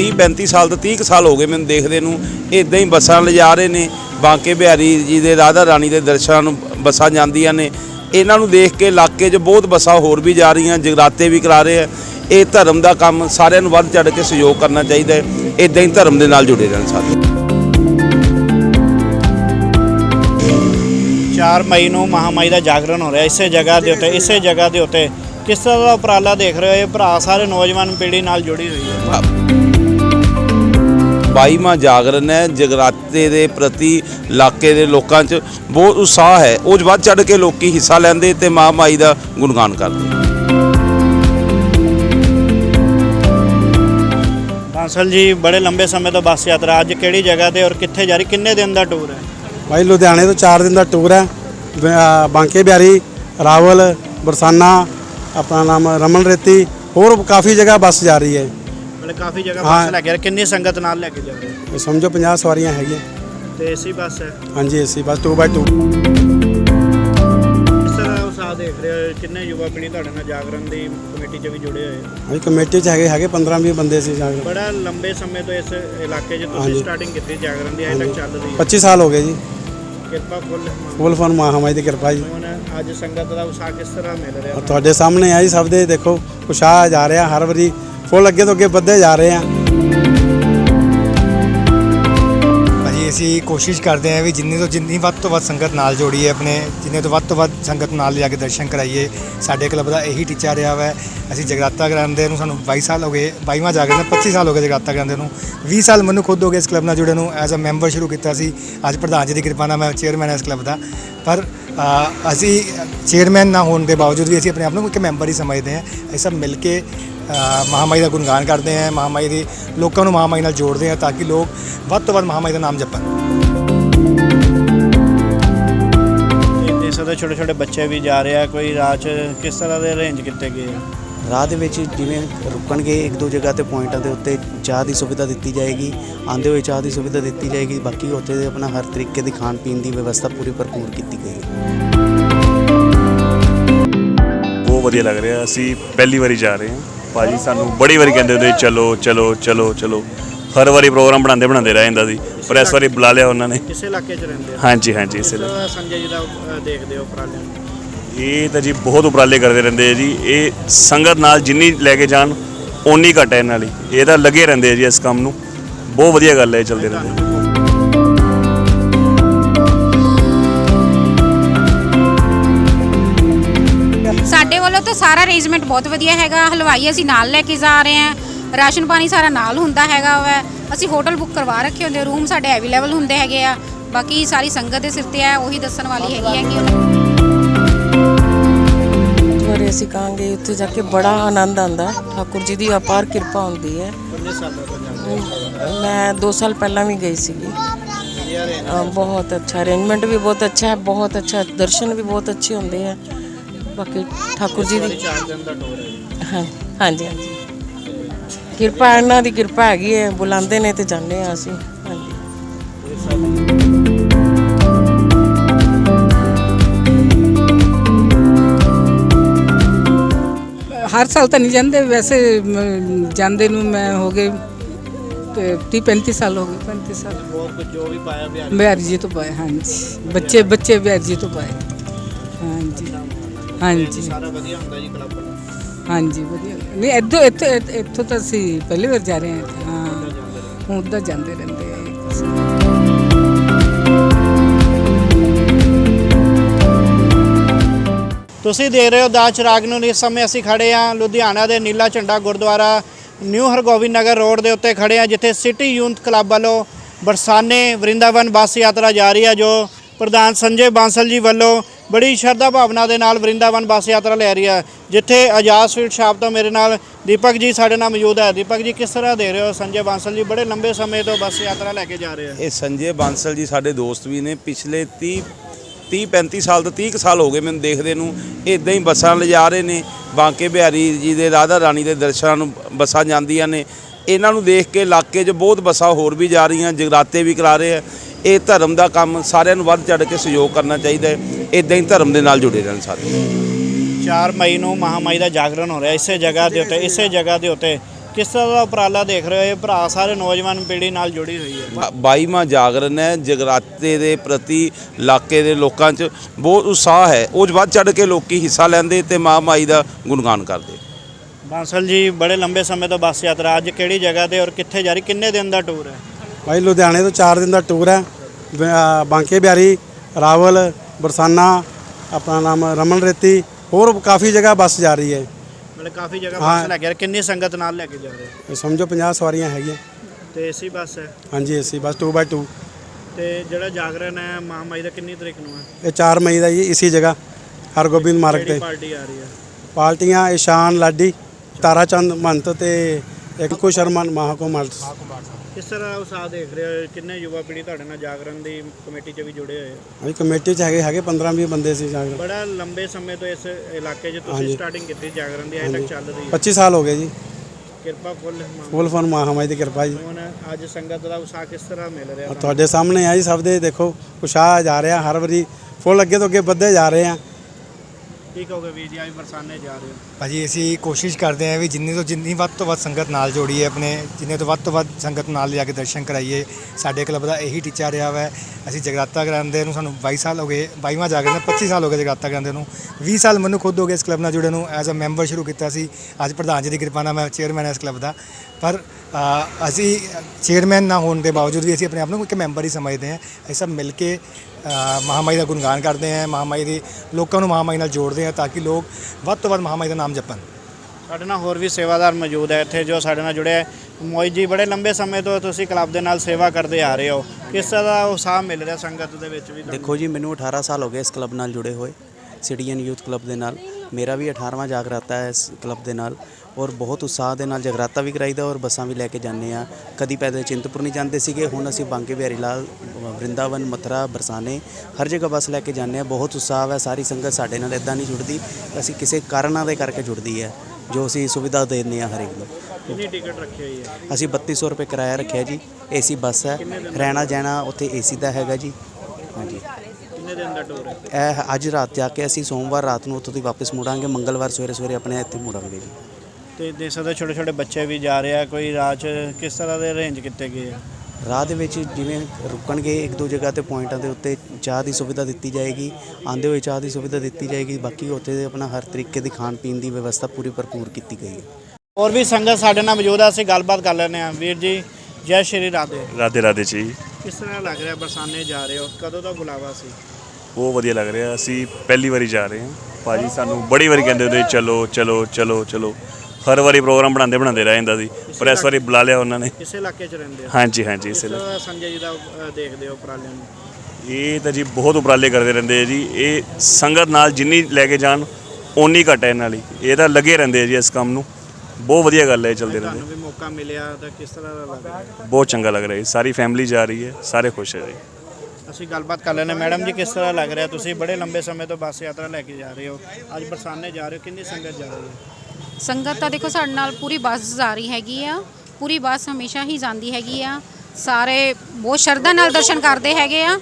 30 35 ਸਾਲ ਤੋਂ 30 ਕੁ ਸਾਲ ਹੋ ਗਏ ਮੈਨੂੰ ਦੇਖਦੇ ਨੂੰ। ਇਦਾਂ ਹੀ ਬੱਸਾਂ ਲਿਜਾ ਰਹੇ ਨੇ। ਬਾਂਕੇ ਬਿਹਾਰੀ ਜੀ ਦੇ ਰਾਧਾ ਰਾਣੀ ਦੇ ਦਰਸ਼ਨਾਂ ਨੂੰ ਬੱਸਾਂ ਜਾਂਦੀਆਂ ਨੇ। ਇਹਨਾਂ ਨੂੰ ਦੇਖ ਕੇ ਇਲਾਕੇ 'ਚ ਬਹੁਤ ਬੱਸਾਂ ਹੋਰ ਵੀ ਜਾ ਰਹੀਆਂ ਜਗਰਾਤੇ ਵੀ ਕਰਾ ਰਹੇ ਆ। ਇਹ ਧਰਮ ਦਾ ਕੰਮ ਸਾਰਿਆਂ ਨੂੰ ਵੱਧ ਚੜ ਕੇ ਸਹਿਯੋਗ ਕਰਨਾ ਚਾਹੀਦਾ ਹੈ। ਇਦਾਂ ਹੀ ਧਰਮ ਦੇ ਨਾਲ ਜੁੜੇ ਰਹਿਣ ਸਾਰੇ 4 ਮਈ ਨੂੰ ਮਹਾਮਾਈ ਦਾ ਜਾਗਰਣ ਹੋ ਰਿਹਾ। ਇਸੇ ਜਗ੍ਹਾ ਦੇ ਉੱਤੇ ਇਸੇ ਜਗ੍ਹਾ ਦੇ ਉੱਤੇ। ਕਿਸ ਤਰ੍ਹਾਂ ਦਾ ਉਪਰਾਲਾ ਦੇਖ ਰਹੇ ਹੋ? ਇਹ ਭਰਾ ਸਾਰੇ ਨੌਜਵਾਨ ਪੀੜ੍ਹੀ ਨਾਲ ਜੁੜੀ ਹੋਈ ਹੈ। ਬਾਈਵਾਂ ਜਾਗਰਣ ਹੈ ਜਗਰਾਤੇ ਦੇ ਪ੍ਰਤੀ ਇਲਾਕੇ ਦੇ ਲੋਕਾਂ 'ਚ ਬਹੁਤ ਉਤਸ਼ਾਹ ਹੈ। ਉਹ ਵੱਧ ਚੜ ਕੇ ਲੋਕੀ ਹਿੱਸਾ ਲੈਂਦੇ ਤੇ ਮਾਂ ਮਾਈ ਦਾ ਗੁਣਗਾਨ ਕਰਦੇ। ਬਾਂਸਲ ਜੀ ਬੜੇ ਲੰਬੇ ਸਮੇਂ ਤੋਂ ਬੱਸ ਯਾਤਰਾ ਅੱਜ ਕਿਹੜੀ ਜਗ੍ਹਾ ਤੇ ਔਰ ਕਿੱਥੇ ਜਾ ਰਹੀ ਕਿੰਨੇ ਦਿਨ ਦਾ ਟੂਰ ਹੈ? ਭਾਈ ਲੁਧਿਆਣੇ ਤੋਂ 4 ਦਿਨ ਦਾ ਟੂਰ ਹੈ। ਬਾਂਕੇ ਬਿਹਾਰੀ ਰਾਵਲ ਬਰਸਾਨਾ ਆਪਣਾ ਨਾਮ ਰਮਨ ਰੇਤੀ ਹੋਰ ਕਾਫੀ ਜਗ੍ਹਾ ਬੱਸ ਜਾ ਰਹੀ ਹੈ। ਮਤਲਬ ਕਾਫੀ ਜਗ੍ਹਾ ਹਾਂ। ਬੱਸ ਲੈ ਕੇ ਕਿੰਨੀ ਸੰਗਤ ਨਾਲ ਲੈ ਕੇ ਜਾ ਰਹੇ ਹੋ? ਇਹ ਸਮਝੋ 50 ਸਵਾਰੀਆਂ ਹੈਗੀਆਂ। ਤੇ ਏਸੀ ਬੱਸ ਹੈ? ਹਾਂਜੀ ਏਸੀ ਬੱਸ 2x2 ਇਸ ਤਰ੍ਹਾਂ ਦੇਖ ਰਹੇ ਹੋ? ਕਿੰਨੇ ਯੁਵਾ ਪੀੜ੍ਹੀ ਤੁਹਾਡੇ ਨਾਲ ਜਾਗਰਣ ਦੀ ਕਮੇਟੀ 'ਚ ਵੀ ਜੁੜੇ ਹੋਏ? ਹਾਂਜੀ ਕਮੇਟੀ 'ਚ ਹੈਗੇ ਹੈਗੇ 15-20 ਬੰਦੇ ਸੀ ਜਾ ਕੇ। ਬੜਾ ਲੰਬੇ ਸਮੇਂ ਤੋਂ ਇਸ ਇਲਾਕੇ 'ਚ ਤੁਸੀਂ ਹਾਂਜੀ। ਸਟਾਰਟਿੰਗ ਕੀਤੀ ਜਾਗਰਣ ਦੀ ਅਜੇ ਤੱਕ ਚੱਲ ਰਹੀ ਹੈ। 25 ਸਾਲ ਹੋ ਗਏ ਜੀ। ਕਿਰਪਾ ਫੁੱਲ ਫੁੱਲ ਫਨ ਮਹਾਮਾਈ ਦੀ ਕਿਰਪਾ ਜੀ। ਅੱਜ ਸੰਗਤ ਦਾ ਉਤਸ਼ਾਹ ਕਿਸ ਤਰ੍ਹਾਂ ਮਿਲ ਰਿਹਾ? ਔਰ ਤੁਹਾਡੇ ਸਾਹਮਣੇ ਆ ਜੀ ਸਭ ਦੇ ਦੇਖੋ ਉਸ਼ਾਹ ਜਾ ਰਿਹਾ ਹਰ ਵਾਰੀ। ਫੁੱਲ ਅੱਗੇ ਤੋਂ ਅੱਗੇ ਵੱਧਦੇ ਜਾ ਰਹੇ ਆ ਭਾਜੀ, ਅਸੀਂ ਕੋਸ਼ਿਸ਼ ਕਰਦੇ ਹਾਂ ਵੀ ਜਿੰਨੀ ਤੋਂ ਜਿੰਨੀ ਵੱਧ ਤੋਂ ਵੱਧ ਸੰਗਤ ਨਾਲ ਜੋੜੀਏ ਆਪਣੇ, ਜਿੰਨੇ ਤੋਂ ਵੱਧ ਤੋਂ ਵੱਧ ਸੰਗਤ ਨਾਲ ਲਿਆ ਕੇ ਦਰਸ਼ਨ ਕਰਾਈਏ। ਸਾਡੇ ਕਲੱਬ ਦਾ ਇਹੀ ਟੀਚਾ ਰਿਹਾ ਵਾ। ਅਸੀਂ ਜਗਰਾਤਾ ਕਰਾਉਂਦੇ ਨੂੰ ਸਾਨੂੰ 22 ਸਾਲ ਹੋ ਗਏ 22ਵਾਂ ਕੇ 25 ਸਾਲ ਹੋ ਗਏ ਜਗਰਾਤਾ ਕਰਾਉਂਦੇ ਨੂੰ। 20 ਸਾਲ ਮੈਨੂੰ ਖੁਦ ਹੋ ਗਏ ਇਸ ਕਲੱਬ ਨਾਲ ਜੁੜੇ ਨੂੰ, ਐਜ਼ ਅ ਮੈਂਬਰ ਸ਼ੁਰੂ ਕੀਤਾ ਸੀ। ਅੱਜ ਪ੍ਰਧਾਨ ਜੀ ਦੀ ਕਿਰਪਾ ਨਾਲ ਮੈਂ ਚੇਅਰਮੈਨ ਹਾਂ ਇਸ ਕਲੱਬ ਦਾ। ਪਰ ਅਸੀਂ ਚੇਅਰਮੈਨ ਨਾ ਹੋਣ ਦੇ ਬਾਵਜੂਦ ਵੀ ਅਸੀਂ ਆਪਣੇ ਆਪ ਨੂੰ ਇੱਕ ਮੈਂਬਰ ਹੀ ਸਮਝਦੇ ਹਾਂ। ਇਹ ਸਭ ਮਿਲ ਕੇ ਮਹਾਮਾਈ ਦਾ ਗੁਣਗਾਨ ਕਰਦੇ ਹਾਂ ਮਹਾਮਾਈ ਦੇ ਲੋਕਾਂ ਨੂੰ ਮਹਾਮਾਈ ਨਾਲ ਜੋੜਦੇ ਹਾਂ ਤਾਂ ਕਿ ਲੋਕ ਵੱਧ ਤੋਂ ਵੱਧ ਮਹਾਮਾਈ ਦਾ ਨਾਮ ਜਪਣ। ਦੇਖ ਸਕਦੇ ਛੋਟੇ ਛੋਟੇ ਬੱਚੇ ਵੀ ਜਾ ਰਹੇ ਆ ਕੋਈ ਰਾਹ 'ਚ ਕਿਸ ਤਰ੍ਹਾਂ ਦੇ ਅਰੇਂਜ ਕੀਤੇ ਗਏ ਆ? ਰਾਹ ਦੇ ਵਿੱਚ ਜਿਵੇਂ ਰੁਕਣਗੇ ਇੱਕ ਦੋ ਜਗ੍ਹਾ ਤੇ ਪੁਆਇੰਟਾਂ ਦੇ ਉੱਤੇ ਚਾਹ ਦੀ ਸੁਵਿਧਾ ਦਿੱਤੀ ਜਾਏਗੀ ਆਂਦੇ ਹੋਏ ਚਾਹ ਦੀ ਸੁਵਿਧਾ ਦਿੱਤੀ ਜਾਏਗੀ ਬਾਕੀ ਉੱਥੇ ਦੇ ਆਪਣਾ ਹਰ ਤਰੀਕੇ ਦੀ ਖਾਣ ਪੀਣ ਦੀ ਵਿਵਸਥਾ ਪੂਰੀ ਭਰਪੂਰ ਕੀਤੀ ਗਈ ਹੈ। ਬਹੁਤ ਵਧੀਆ ਲੱਗ ਰਿਹਾ ਅਸੀਂ ਪਹਿਲੀ ਵਾਰੀ ਜਾ ਰਹੇ ਹਾਂ। ਭਾਜੀ ਸਾਨੂੰ ਬੜੀ ਵਾਰੀ ਕਹਿੰਦੇ ਹੁੰਦੇ ਚਲੋ ਚਲੋ ਚਲੋ ਚਲੋ। ਹਰ ਵਾਰੀ ਪ੍ਰੋਗਰਾਮ ਬਣਾਉਂਦੇ ਬਣਾਉਂਦੇ ਰਹਿ ਜਾਂਦਾ ਸੀ। ਪਰ ਇਸ ਵਾਰੀ ਬੁਲਾ ਲਿਆ ਉਹਨਾਂ ਨੇ। ਕਿਸੇ ਇਲਾਕੇ 'ਚ ਰਹਿੰਦੇ ਆ? ਹਾਂਜੀ ਹਾਂਜੀ ਇਸੇ ਲਈ ਸੰਜੇ ਜੀ ਦਾ ਦੇਖਦੇ ਹੋ ਉਪਰਾਲੇ ਨੂੰ। ਇਹ ਤਾਂ ਜੀ ਬਹੁਤ ਉਪਰਾਲੇ ਕਰਦੇ ਰਹਿੰਦੇ ਆ ਜੀ। ਇਹ ਸੰਗਤ ਨਾਲ ਜਿੰਨੀ ਲੈ ਕੇ ਜਾਣ ਓਨੀ ਘੱਟ ਹੈ ਇਹਨਾਂ ਲਈ। ਇਹ ਤਾਂ ਲੱਗੇ ਰਹਿੰਦੇ ਆ ਜੀ ਇਸ ਕੰਮ ਨੂੰ। ਬਹੁਤ ਵਧੀਆ ਗੱਲ ਹੈ ਇਹ ਚੱਲਦੇ ਰਹਿੰਦੇ ਸਾਡੇ ਵੱਲੋਂ ਤਾਂ ਸਾਰਾ ਅਰੇਂਜਮੈਂਟ ਬਹੁਤ ਵਧੀਆ ਹੈਗਾ। ਹਲਵਾਈ ਅਸੀਂ ਨਾਲ ਲੈ ਕੇ ਜਾ ਰਹੇ ਹਾਂ। ਰਾਸ਼ਨ ਪਾਣੀ ਸਾਰਾ ਨਾਲ ਹੁੰਦਾ ਹੈਗਾ ਵਾ। ਅਸੀਂ ਹੋਟਲ ਬੁੱਕ ਕਰਵਾ ਰੱਖੇ ਹੁੰਦੇ ਰੂਮ ਸਾਡੇ ਅਵੇਲੇਬਲ ਹੁੰਦੇ ਹੈਗੇ ਆ। ਬਾਕੀ ਸਾਰੀ ਸੰਗਤ ਦੇ ਸਿਰ ਤੇ ਆ ਉਹੀ ਦੱਸਣ ਵਾਲੀ ਹੈਗੀ ਹੈ ਕਿ ਉਹਨਾਂ ਗੁਰਦੁਆਰੇ ਅਸੀਂ ਕਹਾਂਗੇ ਉੱਥੇ ਜਾ ਕੇ ਬੜਾ ਆਨੰਦ ਆਂਦਾ ਠਾਕੁਰ ਜੀ ਦੀ ਅਪਾਰ ਕਿਰਪਾ ਹੁੰਦੀ ਹੈ। ਮੈਂ 2 ਸਾਲ ਪਹਿਲਾਂ ਵੀ ਗਈ ਸੀਗੀ। ਬਹੁਤ ਅੱਛਾ ਅਰੇਂਜਮੈਂਟ ਵੀ ਬਹੁਤ ਅੱਛਾ ਹੈ ਬਹੁਤ ਅੱਛਾ ਦਰਸ਼ਨ ਵੀ ਬਹੁਤ ਅੱਛੇ ਹੁੰਦੇ ਆ। ਬਾਕੀ ਠਾਕੁਰ ਜੀ ਦੀ। ਚਾਰ ਦਿਨ ਦਾ ਟੂਰ ਹੈ ਜੀ। ਹਾਂ ਹਾਂਜੀ ਹਾਂਜੀ। ਕਿਰਪਾ ਇਹਨਾਂ ਦੀ ਕਿਰਪਾ ਹੈਗੀ ਹੈ ਬੁਲਾਉਂਦੇ ਨੇ ਤੇ ਜਾਂਦੇ ਆ ਅਸੀਂ। ਹਾਂਜੀ। ਹਰ ਸਾਲ ਤਾਂ ਨਹੀਂ ਜਾਂਦੇ ਵੈਸੇ ਮ, ਜਾਂਦੇ ਨੂੰ ਮੈਂ ਹੋ ਗਏ 30 35 ਸਾਲ ਹੋ ਗਏ 35 ਸਾਲ। ਬਹੁਤ ਕੁਝ ਜੋ ਵੀ ਪਾਇਆ ਬਿਹਾਰੀ ਬਿਹਾਰੀ ਜੀ ਤੋਂ ਪਾਏ ਹਾਂਜੀ। ਬੱਚੇ ਬੱਚੇ ਬਿਹਾਰੀ ਜੀ ਤੋਂ ਪਾਏ। ਹਾਂਜੀ। ਹਾਂਜੀ। ਸਾਰਾ ਵਧੀਆ ਹੁੰਦਾ ਜੀ ਕਲੱਬ ਦਾ। ਹਾਂਜੀ ਵਧੀਆ। ਨਹੀਂ ਇੱਥੋਂ ਇੱਥੋਂ ਇੱਥੋਂ ਤਾਂ ਅਸੀਂ ਪਹਿਲੀ ਵਾਰ ਜਾ ਰਹੇ ਹਾਂ ਹਾਂ। ਹੁਣ ਉੱਧਰ ਜਾਂਦੇ ਰਹਿੰਦੇ ਆ ਤੁਸੀਂ ਦੇਖ ਰਹੇ ਹੋ ਦਾ ਚਿਰਾਗ ਨੂੰ। ਇਸ ਸਮੇਂ ਅਸੀਂ ਖੜੇ ਆ ਲੁਧਿਆਣਾ ਦੇ ਨੀਲਾ ਝੰਡਾ ਗੁਰਦੁਆਰਾ ਨਿਊ ਹਰਗੋਬਿੰਦ ਨਗਰ ਰੋਡ ਦੇ ਉੱਤੇ ਖੜੇ ਆ ਜਿੱਥੇ ਸਿਟੀ ਯੂਥ ਕਲੱਬ ਵੱਲੋਂ ਬਰਸਾਨੇ ਵਰਿੰਦਾਵਨ ਬੱਸ ਯਾਤਰਾ ਜਾ ਰਹੀ ਹੈ ਜੋ ਪ੍ਰਧਾਨ ਸੰਜੇ ਬਾਂਸਲ ਜੀ ਵੱਲੋਂ ਬੜੀ ਸ਼ਰਧਾ ਭਾਵਨਾ ਦੇ ਨਾਲ ਵਰਿੰਦਾਵਨ ਬੱਸ ਯਾਤਰਾ ਲੈ ਰਹੀ ਹੈ, ਜਿੱਥੇ ਆਜ਼ਾਦ ਸਵੀਟ ਸ਼ਾਪ ਤੋਂ ਮੇਰੇ ਨਾਲ ਦੀਪਕ ਜੀ ਸਾਡੇ ਨਾਲ ਮੌਜੂਦ ਹੈ। ਦੀਪਕ ਜੀ, ਕਿਸ ਤਰ੍ਹਾਂ ਦੇ ਰਹੇ ਹੋ? ਸੰਜੇ ਬਾਂਸਲ ਜੀ ਬੜੇ ਲੰਬੇ ਸਮੇਂ ਤੋਂ ਬੱਸ ਯਾਤਰਾ ਲੈ ਕੇ ਜਾ ਰਹੇ ਆ। ਇਹ ਸੰਜੇ ਬਾਂਸਲ ਜੀ ਸਾਡੇ ਦੋਸਤ ਵੀ ਨੇ। ਪਿਛਲੇ 30 30 35 ਸਾਲ ਤੋਂ 30 ਕੁ ਸਾਲ ਹੋ ਗਏ ਮੈਨੂੰ ਦੇਖਦੇ ਨੂੰ। ਇਦਾਂ ਹੀ ਬੱਸਾਂ ਲਿਜਾ ਰਹੇ ਨੇ। ਬਾਂਕੇ ਬਿਹਾਰੀ ਜੀ ਦੇ, ਰਾਧਾ ਰਾਣੀ ਦੇ ਦਰਸ਼ਨਾਂ ਨੂੰ ਬੱਸਾਂ ਜਾਂਦੀਆਂ ਨੇ। ਇਹਨਾਂ ਨੂੰ ਦੇਖ ਕੇ ਇਲਾਕੇ 'ਚ ਬਹੁਤ ਬੱਸਾਂ ਹੋਰ ਵੀ ਜਾ ਰਹੀਆਂ। ਜਗਰਾਤੇ ਵੀ ਕਰਾ ਰਹੇ ਆ। ਇਹ ਧਰਮ ਦਾ ਕੰਮ ਸਾਰਿਆਂ ਨੂੰ ਵੱਧ ਚੜ ਕੇ ਸਹਿਯੋਗ ਕਰਨਾ ਚਾਹੀਦਾ ਹੈ। ਇਦਾਂ ਹੀ ਧਰਮ ਦੇ ਨਾਲ ਜੁੜੇ ਰਹਿਣ ਸਾਰੇ। 4 ਮਈ ਨੂੰ ਮਹਾਮਾਈ ਦਾ ਜਾਗਰਣ ਹੋ ਰਿਹਾ। ਇਸੇ ਜਗ੍ਹਾ ਦੇ ਉੱਤੇ ਇਸੇ ਜਗ੍ਹਾ ਦੇ ਉੱਤੇ ਕਿਸ ਤਰ੍ਹਾਂ ਦਾ ਉਪਰਾਲਾ ਦੇਖ ਰਹੇ ਹੋ? ਇਹ ਭਰਾ ਸਾਰੇ ਨੌਜਵਾਨ ਪੀੜ੍ਹੀ ਨਾਲ ਜੁੜੀ ਹੋਈ ਹੈ। 22ਵਾਂ ਜਾਗਰਣ ਹੈ ਜਗਰਾਤੇ ਦੇ ਪ੍ਰਤੀ ਇਲਾਕੇ ਦੇ ਲੋਕਾਂ 'ਚ ਬਹੁਤ ਉਤਸ਼ਾਹ ਹੈ। ਉਹ ਵੱਧ ਚੜ ਕੇ ਲੋਕੀ ਹਿੱਸਾ ਲੈਂਦੇ ਤੇ ਮਾਂ ਮਾਈ ਦਾ ਗੁਣਗਾਨ ਕਰਦੇ। ਬਾਂਸਲ ਜੀ ਬੜੇ ਲੰਬੇ ਸਮੇਂ ਤੋਂ ਬੱਸ ਯਾਤਰਾ ਅੱਜ ਕਿਹੜੀ ਜਗ੍ਹਾ ਤੇ ਔਰ ਕਿੱਥੇ ਜਾ ਰਹੀ? ਕਿੰਨੇ ਦਿਨ ਦਾ ਟੂਰ ਹੈ? ਭਾਈ ਲੁਧਿਆਣੇ ਤੋਂ 4 ਦਿਨ ਦਾ ਟੂਰ ਹੈ। ਬਾਂਕੇ ਬਿਹਾਰੀ ਰਾਵਲ ਬਰਸਾਨਾ ਆਪਣਾ ਨਾਮ ਰਮਨ ਰੇਤੀ ਹੋਰ ਕਾਫੀ ਜਗ੍ਹਾ ਬੱਸ ਜਾ ਰਹੀ ਹੈ। ਮਤਲਬ ਕਾਫੀ ਜਗ੍ਹਾ। ਬੱਸ ਲੈ ਕੇ ਕਿੰਨੀ ਸੰਗਤ ਨਾਲ ਲੈ ਕੇ ਜਾ ਰਹੇ? ਹੋ? ਸਮਝੋ 50 ਸਵਾਰੀਆਂ ਹੈਗੀਆਂ। ਤੇ ਏਸੀ ਬੱਸ ਹੈ? ਹਾਂਜੀ ਏਸੀ ਬੱਸ 2x2 ਤੇ ਜਿਹੜਾ ਜਾਗਰਣ ਹੈ ਮਾਂ ਮਾਈ ਦਾ ਕਿੰਨੀ ਤਰੀਕ ਨੂੰ ਹੈ? ਇਹ 4 ਮਈ ਦਾ ਜੀ ਇਸੀ ਜਗ੍ਹਾ ਹਰਗੋਬਿੰਦ ਮਾਰਗ ਤੇ। ਪਾਰਟੀ ਆ ਰਹੀ ਹੈ? ਪਾਰਟੀਆਂ ਇਸ਼ਾਨ ਲਾਡੀ ਤਾਰਾ ਚੰਦ ਮੰਤ ਤੇ ਇੱਕ ਕੋ ਸ਼ਰਮਨ ਮਹਾਕੋ ਮਲਟ ਕਿਸ ਤਰ੍ਹਾਂ ਉਤਸ਼ਾਹ ਦੇਖ ਰਹੇ ਹੋ ਕਿੰਨੇ ਯੁਵਾ ਪੀੜ੍ਹੀ ਤੁਹਾਡੇ ਨਾਲ ਜਾਗਰਣ ਦੀ ਕਮੇਟੀ 'ਚ ਵੀ ਜੁੜੇ ਹੋਏ ਹੋ ਅਸੀਂ ਕਮੇਟੀ ਚ ਹੈਗੇ ਹੈਗੇ 15 20 ਬੰਦੇ ਸੀ ਜਾਗਰ ਬੜਾ ਲੰਬੇ ਸਮੇਂ ਤੋਂ ਇਸ ਇਲਾਕੇ 'ਚ ਤੁਸੀਂ ਹਾਂਜੀ। ਸਟਾਰਟਿੰਗ ਕੀਤੀ ਜਾਗਰਣ ਦੀ ਅਜੇ ਤੱਕ ਚੱਲ ਰਹੀ ਹੈ। 25 ਸਾਲ ਹੋ ਗਏ ਜੀ। ਕਿਰਪਾ ਫੁੱਲ ਫੁੱਲ ਫਨ ਮਹਾਮਾਈ ਦੀ ਕਿਰਪਾ ਜੀ। ਹੁਣ ਅੱਜ ਸੰਗਤ ਦਾ ਉਤਸ਼ਾਹ ਕਿਸ ਤਰ੍ਹਾਂ ਮਿਲ ਰਿਹਾ ਔਰ ਤੁਹਾਡੇ ਸਾਹਮਣੇ ਆ ਜੀ ਸਭ ਦੇ ਦੇਖੋ ਉਸ਼ਾਹ ਜਾ ਰਿਹਾ ਹਰ ਵਾਰੀ ਫੁੱਲ ਅੱਗੇ ਤੋਂ ਅੱਗੇ ਵੱਧਦੇ ਜਾ ਰਹੇ ਆ। ਕੀ ਕਹੋਗੇ ਵੀਰ ਜੀ ਅੱਜ ਬਰਸਾਨੇ ਜਾ ਰਹੇ ਹੋ? ਭਾਜੀ ਅਸੀਂ ਕੋਸ਼ਿਸ਼ ਕਰਦੇ ਹਾਂ ਵੀ ਜਿੰਨੀ ਤੋਂ ਜਿੰਨੀ ਵੱਧ ਤੋਂ ਵੱਧ ਸੰਗਤ ਨਾਲ ਜੋੜੀਏ ਆਪਣੇ ਜਿੰਨੇ ਤੋਂ ਵੱਧ ਤੋਂ ਵੱਧ ਸੰਗਤ ਨਾਲ ਲਿਜਾ ਕੇ ਦਰਸ਼ਨ ਕਰਾਈਏ। ਸਾਡੇ ਕਲੱਬ ਦਾ ਇਹੀ ਟੀਚਾ ਰਿਹਾ ਹੈ ਅਸੀਂ ਜਗਰਾਤਾ ਕਰਾਉਂਦੇ ਨੂੰ ਸਾਨੂੰ 22 ਸਾਲ ਹੋ ਗਏ 22ਵਾਂ ਜਾਗਰਣ 25 ਸਾਲ ਹੋ ਗਏ ਜਗਰਾਤਾ ਕਰਾਉਂਦੇ ਨੂੰ। 20 ਸਾਲ ਮੈਨੂੰ ਖੁਦ ਹੋ ਗਏ ਇਸ ਕਲੱਬ ਨਾਲ ਜੁੜੇ ਨੂੰ। ਐਜ਼ ਅ ਮੈਂਬਰ ਸ਼ੁਰੂ ਕੀਤਾ ਸੀ। ਅੱਜ ਪ੍ਰਧਾਨ ਜੀ ਦੀ ਕਿਰਪਾ ਨਾਲ ਮੈਂ ਚੇਅਰਮੈਨ ਹਾਂ ਇਸ ਕਲੱਬ ਦਾ। ਪਰ ਅ, ਅਸੀਂ ਚੇਅਰਮੈਨ ਨਾ ਹੋਣ ਦੇ ਬਾਵਜੂਦ ਵੀ ਅਸੀਂ ਆਪਣੇ ਆਪ ਨੂੰ ਇੱਕ ਮੈਂਬਰ ਹੀ ਸਮਝਦੇ ਹਾਂ। ਅਸੀਂ ਸਭ ਮਿਲ ਕੇ ਅ, ਮਹਾਮਾਈ ਦਾ ਗੁਣਗਾਨ ਕਰਦੇ ਹਾਂ। ਮਹਾਮਾਈ ਦੀ ਲੋਕਾਂ ਨੂੰ ਮਹਾਮਾਈ ਨਾਲ ਜੋੜਦੇ ਹਾਂ ਤਾਂ ਕਿ ਲੋਕ ਵੱਧ ਤੋਂ ਵੱਧ ਮਹਾਮਾਈ ਦਾ ਨਾਮ ਜਪਣ। ਸਾਡੇ ਨਾਲ ਹੋਰ ਵੀ ਸੇਵਾਦਾਰ ਮੌਜੂਦ ਹੈ ਇੱਥੇ ਜੋ ਸਾਡੇ ਨਾਲ ਜੁੜੇ ਹੈ। ਮੋਈ ਜੀ ਬੜੇ ਲੰਬੇ ਸਮੇਂ ਤੋਂ ਤੁਸੀਂ ਕਲੱਬ ਦੇ ਨਾਲ ਸੇਵਾ ਕਰਦੇ ਆ ਰਹੇ ਹੋ। ਕਿਸ ਤਰ੍ਹਾਂ ਦਾ ਉਤਸ਼ਾਹ ਮਿਲ ਰਿਹਾ ਸੰਗਤ ਦੇ ਵਿੱਚ ਵੀ? ਦੇਖੋ ਜੀ ਮੈਨੂੰ 18 ਸਾਲ ਹੋ ਗਏ ਇਸ ਕਲੱਬ ਨਾਲ ਜੁੜੇ ਹੋਏ। ਸਿਟੀਜ਼ਨ ਯੂਥ ਕਲੱਬ ਦੇ ਨਾਲ। ਮੇਰਾ ਵੀ 18ਵਾਂ ਜਾਗਰਾਤਾ ਹੈ ਇਸ ਕਲੱਬ ਦੇ ਨਾਲ ਔਰ ਬਹੁਤ ਉਤਸ਼ਾਹ ਦੇ ਨਾਲ ਜਗਰਾਤਾ ਵੀ ਕਰਾਈਦਾ ਔਰ ਬੱਸਾਂ ਵੀ ਲੈ ਕੇ ਜਾਂਦੇ ਆ ਕਦੀ ਪਹਿਲੇ ਚਿੰਤਪੁਰਨੀ ਜਾਂਦੇ ਸੀਗੇ ਹੁਣ ਅਸੀਂ ਬਾਂਕੇ ਬਿਹਾਰੀ ਲਾਲ ਵਰਿੰਦਾਵਨ ਮਥੁਰਾ ਬਰਸਾਨੇ ਹਰ ਜਗ੍ਹਾ ਬੱਸ ਲੈ ਕੇ ਜਾਂਦੇ ਆ ਬਹੁਤ ਉਤਸ਼ਾਹ ਹੈ ਸਾਰੀ ਸੰਗਤ ਸਾਡੇ ਨਾਲ ਇਦਾਂ ਨਹੀਂ ਜੁੜਦੀ। ਅਸੀਂ ਕਿਸੇ ਕਾਰਨਾਂ ਦੇ ਕਰਕੇ ਜੁੜਦੀ ਹੈ ਜੋ ਅਸੀਂ ਸੁਵਿਧਾ ਦਿੰਦੇ ਆ ਹਰੇਕ ਨੂੰ। ਕਿੰਨੀ ਟਿਕਟ ਰੱਖੀ ਹੋਈ ਹੈ? ਅਸੀਂ 3200 ਰੁਪਏ ਕਿਰਾਇਆ ਰੱਖਿਆ ਜੀ। ਏਸੀ ਬੱਸ ਹੈ ਰਹਿਣਾ ਜਾਣਾ ਉੱਥੇ ਏਸੀ ਦਾ ਹੈਗਾ ਜੀ। ਹਾਂਜੀ। ਕਿੰਨੇ ਦਿਨ ਦਾ ਟੂਰ ਹੈ? ਇਹ ਅੱਜ ਰਾਤ ਜਾ ਕੇ ਅਸੀਂ ਸੋਮਵਾਰ ਰਾਤ ਨੂੰ ਉੱਥੋਂ ਦੀ ਵਾਪਸ ਮੁੜਾਂਗੇ ਮੰਗਲਵਾਰ ਸਵੇਰੇ ਸਵੇਰੇ ਆਪਣੇ ਇੱਥੇ ਮੁੜਾਂਗੇ ਜੀ। ਤੇ ਦੇਖ ਸਕਦੇ ਛੋਟੇ ਛੋਟੇ ਬੱਚੇ ਵੀ ਜਾ ਰਹੇ ਆ ਕੋਈ ਰਾਹ 'ਚ ਕਿਸ ਤਰ੍ਹਾਂ ਦੇ ਅਰੇਂਜ ਕੀਤੇ ਗਏ ਆ? ਰਾਹ ਦੇ ਵਿੱਚ ਜਿਵੇਂ ਰੁਕਣਗੇ ਇੱਕ ਦੋ ਜਗ੍ਹਾ ਤੇ ਪੁਆਇੰਟਾਂ ਦੇ ਉੱਤੇ ਚਾਹ ਦੀ ਸੁਵਿਧਾ ਦਿੱਤੀ ਜਾਏਗੀ ਆਂਦੇ ਹੋਏ ਚਾਹ ਦੀ ਸੁਵਿਧਾ ਦਿੱਤੀ ਜਾਏਗੀ ਬਾਕੀ ਉੱਥੇ ਦੇ ਆਪਣਾ ਹਰ ਤਰੀਕੇ ਦੀ ਖਾਣ ਪੀਣ ਦੀ ਵਿਵਸਥਾ ਪੂਰੀ ਭਰਪੂਰ ਕੀਤੀ ਗਈ ਹੈ। ਹੋਰ ਵੀ ਸੰਗਤ ਸਾਡੇ ਨਾਲ ਮੌਜੂਦ ਆ ਅਸੀਂ ਗੱਲਬਾਤ ਕਰ ਲੈਂਦੇ ਆ ਵੀਰ ਜੀ ਜੈ ਸ਼੍ਰੀ ਰਾਧੇ। ਰਾਧੇ ਰਾਧੇ ਜੀ। ਕਿਸ ਤਰ੍ਹਾਂ ਲੱਗ ਰਿਹਾ ਬਰਸਾਨੇ ਜਾ ਰਹੇ ਹੋ? ਕਦੋਂ ਦਾ ਬੁਲਾਵਾ ਸੀ? ਬਹੁਤ ਵਧੀਆ ਲੱਗ ਰਿਹਾ। ਅਸੀਂ ਪਹਿਲੀ ਵਾਰੀ ਜਾ ਰਹੇ ਹਾਂ। ਭਾਜੀ ਸਾਨੂੰ ਬੜੀ ਵਾਰੀ ਕਹਿੰਦੇ ਹੁੰਦੇ ਚਲੋ ਚਲੋ ਚਲੋ ਚਲੋ। ਹਰ ਵਾਰੀ ਪ੍ਰੋਗਰਾਮ ਬਣਾਉਂਦੇ ਬਣਾਉਂਦੇ ਰਹਿ ਜਾਂਦਾ ਸੀ। ਪਰ ਇਸ ਵਾਰੀ ਬੁਲਾ ਲਿਆ ਉਹਨਾਂ ਨੇ। ਕਿਸੇ ਇਲਾਕੇ 'ਚ ਰਹਿੰਦੇ ਹੋ? ਹਾਂਜੀ ਹਾਂਜੀ ਇਸੇ ਲਈ ਸੰਜੇ ਜੀ ਦਾ ਅ, ਦੇਖਦੇ ਹੋ ਉਪਰਾਲਿਆਂ ਨੂੰ? ਇਹ ਤਾਂ ਜੀ ਬਹੁਤ ਉਪਰਾਲੇ ਕਰਦੇ ਰਹਿੰਦੇ ਆ ਜੀ। ਇਹ ਸੰਗਤ ਨਾਲ ਜਿੰਨੀ ਲੈ ਕੇ ਜਾਣ ਓਨੀ ਘੱਟ ਹੈ ਇਹਨਾਂ ਲਈ। ਇਹ ਤਾਂ ਲੱਗੇ ਰਹਿੰਦੇ ਆ ਜੀ ਇਸ ਕੰਮ ਨੂੰ। ਬਹੁਤ ਵਧੀਆ ਗੱਲ ਹੈ ਇਹ ਚੱਲਦੇ ਰਹਿੰਦੇ ਤੁਹਾਨੂੰ ਵੀ ਮੌਕਾ ਮਿਲਿਆ ਤਾਂ ਕਿਸ ਤਰ੍ਹਾਂ ਦਾ ਲੱਗ ਰਿਹਾ? ਬਹੁਤ ਚੰਗਾ ਲੱਗ ਰਿਹਾ ਜੀ। ਸਾਰੀ ਫੈਮਿਲੀ ਜਾ ਰਹੀ ਹੈ ਸਾਰੇ ਖੁਸ਼ ਹੈ ਜੀ। ਅਸੀਂ ਗੱਲਬਾਤ ਕਰ ਲੈਂਦੇ ਮੈਡਮ ਜੀ ਕਿਸ ਤਰ੍ਹਾਂ ਲੱਗ ਰਿਹਾ? ਤੁਸੀਂ ਬੜੇ ਲੰਬੇ ਸਮੇਂ ਤੋਂ ਬੱਸ ਯਾਤਰਾ ਲੈ ਕੇ ਜਾ ਰਹੇ ਹੋ। ਅੱਜ ਬਰਸਾਨੇ ਜਾ ਰਹੇ ਹੋ। ਕਿੰਨੀ ਸੰਗਤ ਜਾ ਰਹੀ ਹੈ? ਸੰਗਤ ਤਾਂ ਦੇਖੋ ਸਾਡੇ ਨਾਲ ਪੂਰੀ ਬੱਸ ਜਾ ਰਹੀ ਹੈਗੀ ਆ। ਪੂਰੀ ਬੱਸ ਹਮੇਸ਼ਾ ਹੀ ਜਾਂਦੀ ਹੈਗੀ ਆ। ਸਾਰੇ ਬਹੁਤ ਸ਼ਰਧਾ ਨਾਲ ਦਰਸ਼ਨ ਕਰਦੇ ਹੈਗੇ ਆ।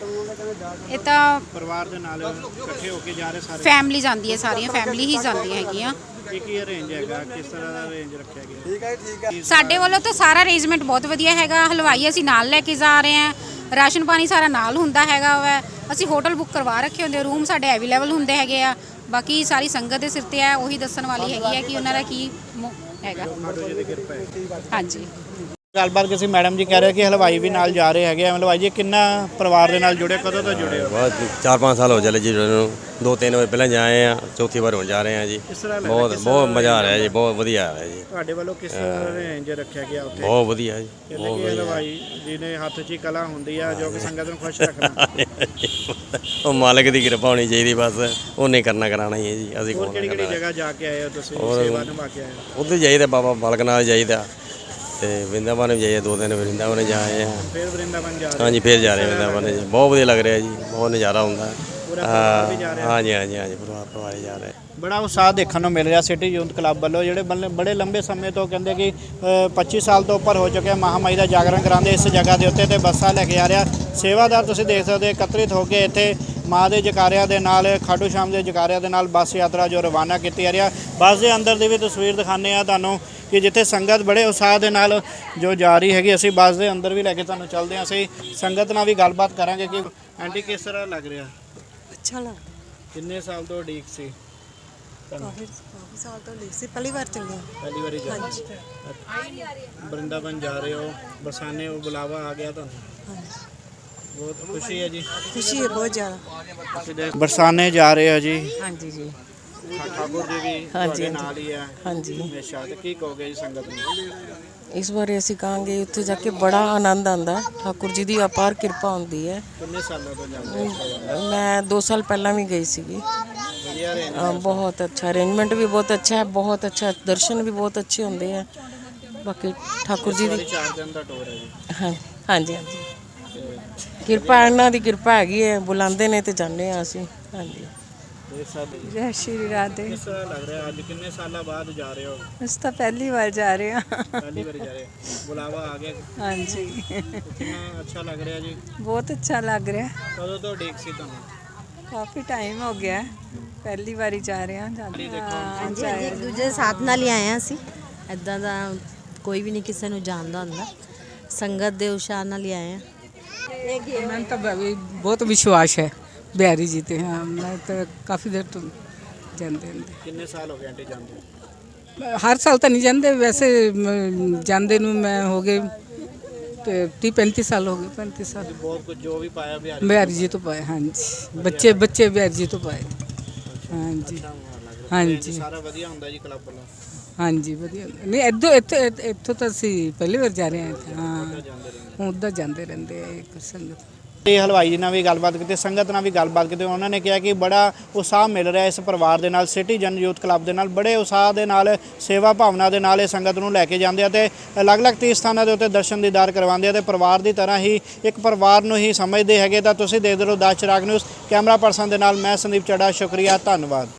ਇਹ ਤਾਂ ਪਰਿਵਾਰ ਦੇ ਨਾਲ ਇਕੱਠੇ ਹੋ ਕੇ ਜਾ ਰਹੇ ਸਾਰੇ? ਫੈਮਿਲੀ ਜਾਂਦੀ ਹੈ ਸਾਰੀਆਂ ਫੈਮਿਲੀ ਹੀ ਜਾਂਦੀਆਂ ਹੈਗੀਆਂ। ਕੀ ਕੀ ਅਰੇਂਜ ਹੈਗਾ? ਕਿਸ ਤਰ੍ਹਾਂ ਦਾ ਅਰੇਂਜ ਰੱਖਿਆ ਗਿਆ? ਸਾਡੇ ਵੱਲੋਂ ਤਾਂ ਸਾਰਾ ਅਰੇਂਜਮੈਂਟ ਬਹੁਤ ਵਧੀਆ ਹੈਗਾ। ਹਲਵਾਈ ਅਸੀਂ ਨਾਲ ਲੈ ਕੇ ਜਾ ਰਹੇ ਹਾਂ। ਰਾਸ਼ਨ ਪਾਣੀ ਸਾਰਾ ਨਾਲ ਹੁੰਦਾ ਹੈਗਾ ਵਾ। ਅਸੀਂ ਹੋਟਲ ਬੁੱਕ ਕਰਵਾ ਰੱਖੇ ਹੁੰਦੇ ਰੂਮ ਸਾਡੇ ਅਵੇਲੇਬਲ ਹੁੰਦੇ ਹੈਗੇ ਆ। ਬਾਕੀ ਸਾਰੀ ਸੰਗਤ ਦੇ ਸਿਰ ਤੇ ਆ, ਉਹੀ ਦੱਸਣ ਵਾਲੀ ਹੈਗੀ ਆ ਕਿ ਉਹਨਾਂ ਦਾ ਕੀ ਮੋ- ਹੈਗਾ। ਹਾਂਜੀ। ਗੱਲਬਾਤ ਕਿਸੇ ਮੈਡਮ ਜੀ ਕਹਿ ਰਹੇ ਕਿ ਹਲਵਾਈ ਵੀ ਨਾਲ ਜਾ ਰਹੇ ਹੈਗੇ ਆ। ਹਲਵਾਈ ਜੀ ਕਿੰਨਾ ਪਰਿਵਾਰ ਦੇ ਨਾਲ ਜੁੜੇ ਕਦੋਂ ਤੋਂ ਜੁੜੇ ਹੋ? ਬਹੁਤ ਚਾਰ ਪੰਜ ਸਾਲ ਹੋ ਚਲੇ ਜੀ ਜੁੜੇ ਨੂੰ। ਦੋ ਤਿੰਨ ਵਾਰ ਪਹਿਲਾਂ ਜਾਏ ਆ ਚੌਥੀ ਵਾਰ ਹੁਣ ਜਾ ਰਹੇ ਆ ਜੀ। ਕਿਸ ਤਰ੍ਹਾਂ ਲੱਗ ਰਿਹਾ ਬਹੁਤ ਬਹੁਤ ਮਜ਼ਾ ਆ ਰਿਹਾ ਜੀ ਬਹੁਤ ਵਧੀਆ ਆ ਰਿਹਾ ਜੀ। ਤੁਹਾਡੇ ਵੱਲੋਂ ਕਿਸ ਤਰ੍ਹਾਂ ਅਰੇਂਜ ਰੱਖਿਆ ਗਿਆ ਉੱਥੇ? ਬਹੁਤ ਵਧੀਆ ਜੀ ਬਹੁਤ ਵਧੀਆ। ਹਲਵਾਈ ਜੀ ਨੇ ਹੱਥ 'ਚ ਹੀ ਕਲਾ ਹੁੰਦੀ ਆ ਜੋ ਕਿ ਸੰਗਤ ਨੂੰ ਖੁਸ਼ ਰੱਖਣਾ। ਉਹ ਮਾਲਕ ਦੀ ਕਿਰਪਾ ਹੋਣੀ ਚਾਹੀਦੀ ਬਸ ਉਹਨੇ ਕਰਨਾ ਕਰਾਣਾ ਹੀ ਹੈ ਜੀ ਅਸੀਂ ਹੋਰ ਕਿਹੜੀ ਕਿਹੜੀ ਜਗ੍ਹਾ ਜਾ ਕੇ ਆਏ ਹੋ ਤੁਸੀਂ ਸੇਵਾ ਨਿਭਾ ਕੇ ਆਏ ਹੋ? ਉੱਧਰ ਜਾਈਦਾ ਬਾਬਾ ਬਾਲਕ ਨਾਲ ਜਾਈਦਾ। ਤੇ ਵਰਿੰਦਾਵਨ ਵੀ ਜਾਈਦਾ ਦੋ ਦਿਨ ਵਰਿੰਦਾਵਨ ਜਾਏ ਆ। ਫਿਰ ਵਰਿੰਦਾਵਨ ਜਾ ਰਹੇ ਹਾਂਜੀ ਫੇਰ ਜਾ ਰਹੇ ਹਾਂ ਵਰਿੰਦਾਵਨ। ਜੀ ਬਹੁਤ ਵਧੀਆ ਲੱਗ ਰਿਹਾ ਜੀ ਬਹੁਤ ਨਜ਼ਾਰਾ ਹੁੰਦਾ। ਪੂਰਾ ਪਰਿਵਾਰ ਵੀ ਜਾ ਰਿਹਾ? ਹਾਂਜੀ ਹਾਂਜੀ ਹਾਂਜੀ ਪਰਿਵਾਰ ਪਰਿਵਾਰ ਹੀ ਜਾ ਰਿਹਾ। ਬੜਾ ਉਤਸ਼ਾਹ ਦੇਖਣ ਨੂੰ ਮਿਲ ਰਿਹਾ ਸਿਟੀ ਯੂਥ ਕਲੱਬ ਵੱਲੋਂ ਜਿਹੜੇ ਬੱਲੇ- ਬੜੇ ਲੰਬੇ ਸਮੇਂ ਤੋਂ ਕਹਿੰਦੇ ਕਿ ਅ, 25 ਸਾਲ ਤੋਂ ਉੱਪਰ ਹੋ ਚੁੱਕਿਆ ਮਹਾਮਾਈ ਦਾ ਜਾਗਰਣ ਕਰਾਉਂਦੇ ਇਸ ਜਗ੍ਹਾ ਦੇ ਉੱਤੇ ਤੇ ਬੱਸਾਂ ਲੈ ਕੇ ਆ ਰਿਹਾ। ਸੇਵਾਦਾਰ ਤੁਸੀਂ ਦੇਖ ਸਕਦੇ ਹੋ ਇਕੱਤਰਿਤ ਹੋ ਕੇ ਇੱਥੇ ਮਾਂ ਦੇ ਜਕਾਰਿਆਂ ਦੇ ਨਾਲ ਖਾਟੂ ਸ਼ਾਮ ਦੇ ਜਕਾਰਿਆਂ ਦੇ ਨਾਲ ਬੱਸ ਯਾਤਰਾ ਜੋ ਰਵਾਨਾ ਕੀਤੀ ਜਾ ਰਿਹਾ ਬੱਸ ਦੇ ਅੰਦਰ ਦੀ ਵੀ ਤਸਵੀਰ ਦਿਖਾਉਂਦੇ ਆ ਤੁਹਾਨੂੰ ਕਿ ਜਿੱਥੇ ਸੰਗਤ ਬੜੇ ਉਤਸ਼ਾਹ ਦੇ ਨਾਲ ਜੋ ਜਾ ਰਹੀ ਹੈਗੀ ਅਸੀਂ ਬੱਸ ਦੇ ਅੰਦਰ ਵੀ ਲੈ ਕੇ ਤੁਹਾਨੂੰ ਚੱਲਦੇ ਹਾਂ। ਅਸੀਂ ਸੰਗਤ ਨਾਲ ਵੀ ਗੱਲਬਾਤ ਕਰਾਂਗੇ ਕਿ ਆਂਟੀ ਕਿਸ ਤਰ੍ਹਾਂ ਲੱਗ ਰਿਹਾ? ਅੱਛਾ ਲੱਗ ਕਿੰਨੇ ਸਾਲ ਤੋਂ ਉਡੀਕ ਸੀ? ਕਾਫੀ ਕਾਫੀ ਸਾਲ ਤੋਂ ਲਈ ਸੀ ਪਹਿਲੀ ਵਾਰ ਚੱਲੇ ਪਹਿਲੀ ਵਾਰੀ ਜਾ ਰਹੇ ਹੋ। ਬਰਿੰਦਾਬਨ ਜਾ ਰਹੇ ਹੋ ਬਰਸਾਨੇ ਉਹ ਬੁਲਾਵਾ ਆ ਗਿਆ ਤੁਹਾਨੂੰ? ਬਹੁਤ ਖੁਸ਼ੀ ਹੈ ਜੀ। ਖੁਸ਼ੀ ਹੈ ਬਹੁਤ ਜ਼ਿਆਦਾ। ਬਰਸਾਨੇ ਜਾ ਰਹੇ ਹੋ ਜੀ। ਹਾਂਜੀ ਜੀ। ਠਾਕੁਰ ਜੀ ਵੀ ਤੁਹਾਡੇ ਨਾਲ ਹੀ ਹੈ। ਹਾਂਜੀ। ਹਮੇਸ਼ਾ ਤੇ ਕੀ ਕਹੋਗੇ ਜੀ ਸੰਗਤ ਨੂੰ? ਇਸ ਵਾਰੀ ਅਸੀਂ ਕਹਾਂਗੇ ਉੱਥੇ ਜਾ ਕੇ ਬੜਾ ਆਨੰਦ ਆਂਦਾ ਠਾਕੁਰ ਜੀ ਦੀ ਅਪਾਰ ਕਿਰਪਾ ਹੁੰਦੀ ਹੈ। ਕਿੰਨੇ ਸਾਲਾਂ ਤੋਂ ਜਾਂਦੇ ਹੋ ਮੈਂ 2 ਸਾਲ ਪਹਿਲਾਂ ਵੀ ਗਈ ਸੀਗੀ। ਅ, ਬਹੁਤ ਅੱਛਾ। ਅਰੇਂਜਮੈਂਟ ਵੀ ਬਹੁਤ ਅੱਛਾ ਹੈ ਬਹੁਤ ਅੱਛਾ। ਦਰਸ਼ਨ ਵੀ ਬਹੁਤ ਅੱਛੇ ਹੁੰਦੇ ਆ। ਬਾਕੀ ਠਾਕੁਰ ਜੀ ਦੀ ਚਾਰ ਦਿਨ ਦਾ ਟੂਰ ਹੈ ਜੀ। ਹਾਂ ਹਾਂਜੀ ਹਾਂਜੀ। ਕਿਰਪਾ ਇਹਨਾਂ ਦੀ ਕਿਰਪਾ ਹੈਗੀ ਹੈ। ਬੁਲਾਉਂਦੇ ਨੇ ਤੇ ਜਾਂਦੇ ਆ ਅਸੀਂ। ਹਾਂਜੀ। ਜੀ। ਜੈ ਸ਼੍ਰੀ ਰਾਧੇ। ਕਿਸ ਤਰ੍ਹਾਂ ਲੱਗ ਰਿਹਾ? ਅੱਜ ਕਿੰਨੇ ਸਾਲਾਂ ਬਾਅਦ ਜਾ ਰਹੇ ਹੋ? ਅਸੀਂ ਤਾਂ ਪਹਿਲੀ ਵਾਰ ਜਾ ਰਹੇ ਹਾਂ। ਪਹਿਲੀ ਵਾਰੀ ਜਾ ਰਹੇ ਹੋ। ਬੁਲਾਵਾ ਆ ਗਿਆ ਹਾਂਜੀ। ਕਿੰਨਾ ਅੱਛਾ ਲੱਗ ਰਿਹਾ ਜੀ? ਬਹੁਤ ਅੱਛਾ ਲੱਗ ਰਿਹਾ। ਕਦੋਂ ਤੋਂ ਉਡੀਕ ਸੀ ਤੁਹਾਨੂੰ? ਕਾਫੀ ਟਾਈਮ ਹੋ ਗਿਆ। ਪਹਿਲੀ ਵਾਰੀ ਜਾ ਰਹੇ ਹਾਂ ਜਾਂਦੇ ਹਾਂ। ਹਾਂਜੀ ਇੱਕ ਦੂਜੇ ਦੇ ਸਾਥ ਨਾਲ ਹੀ ਆਏ ਹਾਂ ਅਸੀਂ। ਐਦਾਂ ਦਾ ਕੋਈ ਵੀ ਨਹੀਂ ਕਿਸੇ ਨੂੰ ਜਾਣਦਾ ਹੁੰਦਾ। ਸੰਗਤ ਦੇ ਉਸ਼ਾਰ ਨਾਲ ਹੀ ਆਏ ਹਾਂ। ਮੈਨੂੰ ਤਾਂ ਬ- ਬਹੁਤ ਵਿਸ਼ਵਾਸ ਹੈ ਬਿਹਾਰੀ ਜੀ ਤੇ। ਹਾਂ ਮੈਂ ਤਾਂ ਕਾਫੀ ਦੇਰ ਤੋਂ ਜਾਂਦੇ ਹੁੰਦੇ। ਕਿੰਨੇ ਸਾਲ ਹੋ ਗਏ ਆਂਟੀ ਜਾਂਦੇ ਹਰ ਸਾਲ ਤਾਂ ਨਹੀਂ ਜਾਂਦੇ ਵੈਸੇ ਮ, ਜਾਂਦੇ ਨੂੰ ਮੈਂ ਹੋ ਗਏ ਤੇ 30 35 ਸਾਲ ਹੋ ਗਏ 35 ਸਾਲ। ਬਹੁਤ ਕੁਝ ਜੋ ਵੀ ਪਾਇਆ ਬਿਹਾਰੀ ਬਿਹਾਰੀ ਜੀ ਤੋਂ ਪਾਏ ਹਾਂਜੀ। ਬੱਚੇ ਬੱਚੇ ਬਿਹਾਰੀ ਜੀ ਤੋਂ ਪਾਏ। ਹਾਂਜੀ। ਹਾਂਜੀ। ਸਾਰਾ ਵਧੀਆ ਹੁੰਦਾ ਜੀ ਕਲੱਬ ਵੱਲੋਂ? ਹਾਂਜੀ ਵਧੀਆ। ਨਹੀਂ ਇੱਧਰ ਇੱਥੇ ਇੱਥੋਂ ਤਾਂ ਅਸੀਂ ਪਹਿਲੀ ਵਾਰ ਜਾ ਰਹੇ ਹਾਂ। ਹਾਂ। ਉੱਧਰ ਜਾਂਦੇ ਰਹਿੰਦੇ ਆ। ਇੱਕ ਸੰਗਤ। ਇਹ ਹਲਵਾਈ ਜੀ ਨਾਲ ਵੀ ਗੱਲਬਾਤ ਕੀਤੀ, ਸੰਗਤ ਨਾਲ ਵੀ ਗੱਲਬਾਤ ਕੀਤੀ, ਉਹਨਾਂ ਨੇ ਕਿਹਾ ਕਿ ਬੜਾ ਉਤਸ਼ਾਹ ਮਿਲ ਰਿਹਾ ਇਸ ਪਰਿਵਾਰ ਦੇ ਨਾਲ ਸਿਟੀ ਜਨ ਯੂਥ ਕਲੱਬ ਦੇ ਨਾਲ, ਬੜੇ ਉਤਸ਼ਾਹ ਦੇ ਨਾਲ, ਸੇਵਾ ਭਾਵਨਾ ਦੇ ਨਾਲ ਇਹ ਸੰਗਤ ਨੂੰ ਲੈ ਕੇ ਜਾਂਦੇ ਆ ਤੇ ਅਲੱਗ-ਅਲੱਗ ਤੀਰਥ ਸਥਾਨਾਂ ਦੇ ਉੱਤੇ ਦਰਸ਼ਨ ਦੀਦਾਰ ਕਰਵਾਉਂਦੇ ਆ ਤੇ ਪਰਿਵਾਰ ਦੀ ਤਰ੍ਹਾਂ ਹੀ ਇੱਕ ਪਰਿਵਾਰ ਨੂੰ ਹੀ ਸਮਝਦੇ ਹੈਗੇ ਤਾਂ ਤੁਸੀਂ ਦੇਖਦੇ ਰਹੋ Das Chirag news, camera person ਦੇ ਨਾਲ ਮੈਂ ਸੰਦੀਪ ਚੜਾ ਸ਼ੁਕਰੀਆ, ਧੰਨਵਾਦ।